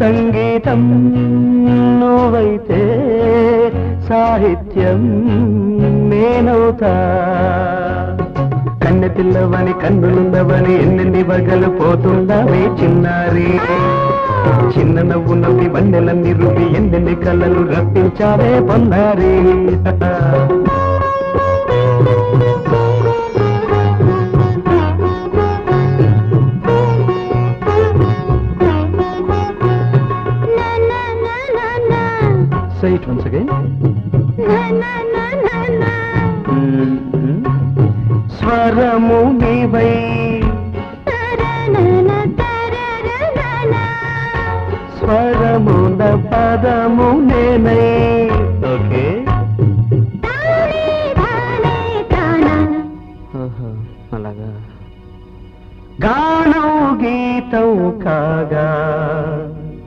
సంగీతం నువ్వైతే సాహిత్యం నేనవుతా. కన్నె పిల్లవని కన్నులుండవని ఎన్నెన్ని వగలు పోతుండవే చిన్నారి. చిన్న నవ్వు నవ్వి వన్నెలన్నీ రువి ఎన్నెన్ని కళ్ళలు రప్పించావే పొన్నారి. say it once again? Na, na, na, na, na. స్వరము నీవై స్వరమున పదము నేనై ఓకే అలాగా గానం గీతం కాగా